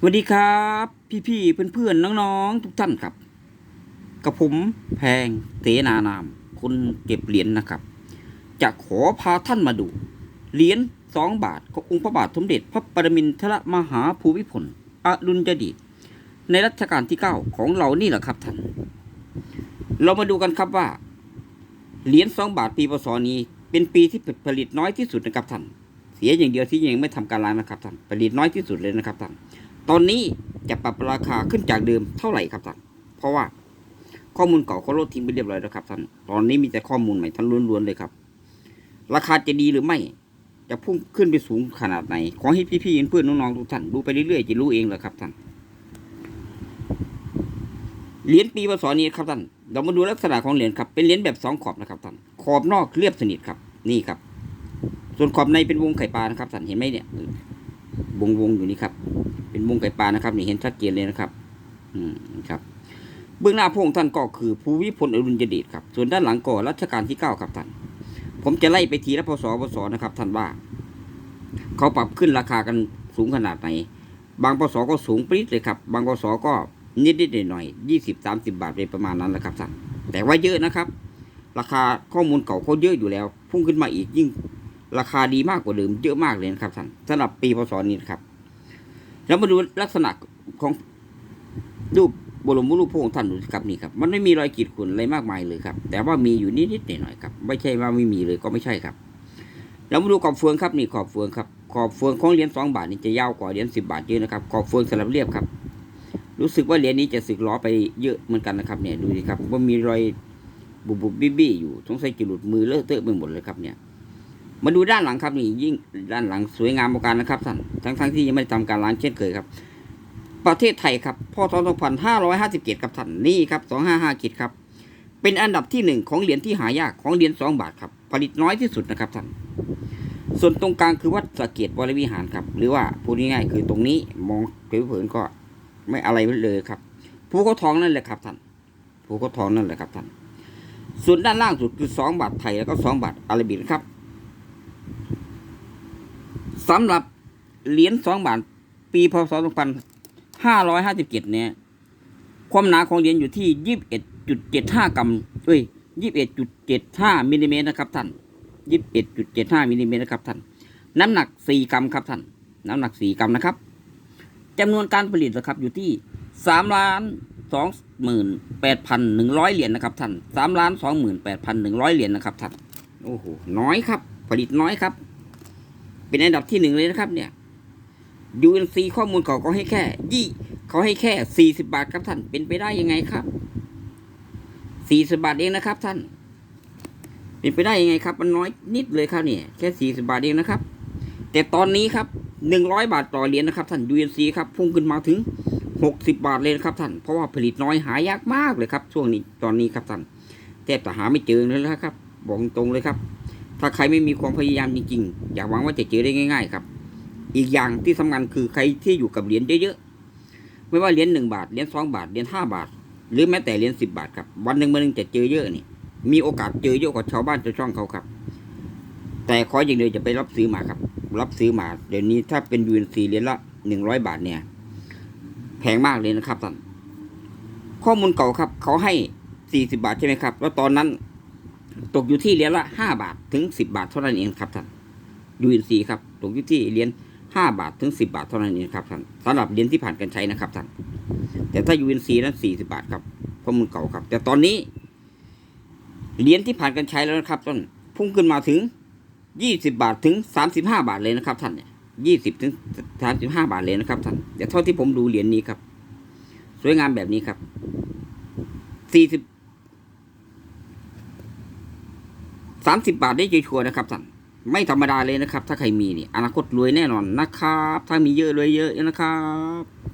สวัสดีครับ พี่ๆเพื่อนๆน้องๆ ทุกท่านครับ กับผมแพงเสนานาม คนเก็บเหรียญนะครับ จะขอพาท่านมาดู เหรียญสองบาทขององค์พระบาทสมเด็จพระปรมินทรมหาภูมิพลอดุลยเดชในรัชกาลที่เก้าของเรานี่แหละครับท่าน เรามาดูกันครับว่า เหรียญสองบาทปีพศนี้ เป็นปีที่ผลิตน้อยที่สุดนะครับท่าน เสียอย่างเดียวที่ยังไม่ทำการล้างนะครับท่านผลิตน้อยที่สุดเลยนะครับท่าน ตอนนี้จะปรับราคาขึ้นจากเดิมเท่าไหร่ครับท่าน เพราะว่าข้อมูลเก่าเขาลดทิ้งไปเรียบร้อยแล้วครับท่าน ตอนนี้มีแต่ข้อมูลใหม่ทั้งล้วนๆเลยครับ ราคาจะดีหรือไม่ จะพุ่งขึ้นไปสูงขนาดไหน ขอให้พี่ๆเพื่อนๆน้องๆทุกท่านดูไปเรื่อยๆจะรู้เองแหละครับท่าน เหรียญปีพศนี้ครับท่าน เรามาดูลักษณะของเหรียญครับ เป็นเหรียญแบบสองขอบนะครับท่าน ขอบนอกเรียบสนิทครับ นี่ครับ ส่วนขอบในเป็นวงไข่ปลานะครับท่าน เห็นไหมเนี่ย วงวงๆอยู่นี่ครับ เป็นวงไก่ปลานะครับ นี่เห็นชัดเจนเลยนะครับ อืมครับเบื้องหน้าพระองค์ท่านก็คือภูวิพลอรุณยเดชครับ ส่วนด้านหลังก็รัชกาลที่เก้าครับท่าน ผมจะไล่ไปทีละพศพศนะครับ ท่านว่า เขาปรับขึ้นราคากันสูงขนาดไหน บางพศก็สูงปรี๊ดเลยครับ บางพศก็นิดนิดหน่อยยี่สิบสามสิบบาทไปประมาณนั้นแหละครับท่าน แต่ว่าเยอะนะครับ ราคาข้อมูลเก่าเขาเยอะอยู่แล้ว พุ่งขึ้นมาอีกยิ่ง ราคาดีมากกว่าเดิมเยอะมากเลยนะครับท่านสำหรับปีพศนี้นะครับ แล้วมาดูลักษณะของรูปบรมรูปพระองค์ท่านดูครับนี่ครับ มันไม่มีรอยขีดข่วนอะไรมากมายเลยครับ แต่ว่ามีอยู่นิดๆหน่อยๆครับ ไม่ใช่ว่าไม่มีเลยก็ไม่ใช่ครับ แล้วมาดูขอบเฟืองครับนี่ขอบเฟืองครับ ขอบเฟืองของเหรียญสองบาทนี่จะยาวกว่าเหรียญสิบาทเยอะนะครับ ขอบเฟืองสลับเรียบครับ รู้สึกว่าเหรียญนี้จะสึกล้อไปเยอะเหมือนกันนะครับเนี่ยดูสิครับว่ามีรอยบุบบุบบี้บี้อยู่สงสัยจะหลุดมือเลอะเทอะไปหมดเลยครับเนี่ย มาดูด้านหลังครับนี่ยิ่งด้านหลังสวยงามประการนะครับท่านทั้งทั้งที่ยังไม่ได้ทำการล้างเช่นเคยครับ ประเทศไทยครับพศ2557ครับท่านนี่ครับ255กิจครับ เป็นอันดับที่หนึ่งของเหรียญที่หายากของเหรียญสองบาทครับ ผลิตน้อยที่สุดนะครับท่านส่วนตรงกลางคือวัดสะเกตวรวิหารครับ หรือว่าพูดง่ายๆคือตรงนี้มองเผินๆก็ไม่อะไรเลยครับภูเขาทองนั่นแหละครับท่านภูเขาทองนั่นแหละครับท่านส่วนด้านล่างสุดคือสองบาทไทยแล้วก็สองบาทอาราบิกครับ สำหรับเหรียญสองบาท ปีพศ2557เนี่ย ความหนาของเหรียญอยู่ที่21.75กรัมเอ้ย21.75มิลลิเมตรนะครับท่าน21.75มิลลิเมตรนะครับท่าน น้ำหนัก4กรัมครับท่าน น้ำหนัก4กรัมนะครับจำนวนการผลิตนะครับอยู่ที่3ล้าน28,100เหรียญนะครับท่าน3ล้าน28,100เหรียญนะครับท่าน โอ้โห น้อยครับ ผลิตน้อยครับ เป็นอันดับที่หนึ่งเลยนะครับเนี่ย UNC ข้อมูลเขาก็ให้แค่ยี่เขาให้แค่สี่สิบาทครับท่านเป็นไปได้ยังไงครับสี่สิบาทเองนะครับ ท่าน เป็นไปได้ยังไงครับ มันน้อยนิดเลยครับเนี่ยแค่สี่สิบาทเองนะครับ แต่ตอนนี้ครับหนึ่งร้อยบาทต่อเหรียญนะครับท่าน UNC ครับพุ่งขึ้นมาถึงหกสิบาทเลยนะครับท่านเพราะว่าผลิตน้อยหายากมากเลยครับ ช่วงนี้ตอนนี้ครับท่านแทบจะหาไม่เจอเลยนะครับบอกตรงเลยครับ ถ้าใครไม่มีความพยายามจริงๆ อย่าหวังว่าจะเจอได้ง่าย ๆ ครับ อีกอย่างที่สำคัญคือใครที่อยู่กับเหรียญเยอะๆ ไม่ว่าเหรียญหนึ่งบาท เหรียญสองบาท เหรียญห้าบาท หรือแม้แต่เหรียญสิบบาทครับ วันหนึ่งวันหนึ่งจะเจอเยอะนี่ มีโอกาสเจอเยอะกว่าชาวบ้านชาวช่องเขาครับ แต่ขออย่างเดียวจะไปรับซื้อมาครับ รับซื้อมา เดี๋ยวนี้ถ้าเป็นยูนซีเหรียญละหนึ่งร้อยบาทเนี่ย แพงมากเลยนะครับท่าน ข้อมูลเก่าครับ เขาให้สี่สิบาทใช่ไหมครับ แล้วตอนนั้น ตกอยู่ที่เหรียญละห้าบาทถึงสิบาทเท่านั้นเองครับท่านยูนซีครับตกอยู่ที่เหรียญห้าบาทถึงสิบาทเท่านั้นเองครับท่านสำหรับเหรียญที่ผ่านการใช้นะครับท่านแต่ถ้า UNC นั้นสี่สิบาทครับข้อมูลเก่าครับ แต่ตอนนี้เหรียญที่ผ่านการใช้แล้วนะครับต้นพุ่งขึ้นมาถึงยี่สิบาทถึงสามสิบห้าบาทเลยนะครับท่านเนี่ยยี่สิบถึงสามสิบห้าบาทเลยนะครับท่านแต่เท่าที่ผมดูเหรียญนี้ครับ สวยงามแบบนี้ครับสี่สิบ สามสิบบาทได้ชัวร์นะครับท่านไม่ธรรมดาเลยนะครับ ถ้าใครมีนี่อนาคตรวยแน่นอนนะครับ ถ้ามีเยอะรวยเยอะนะครับ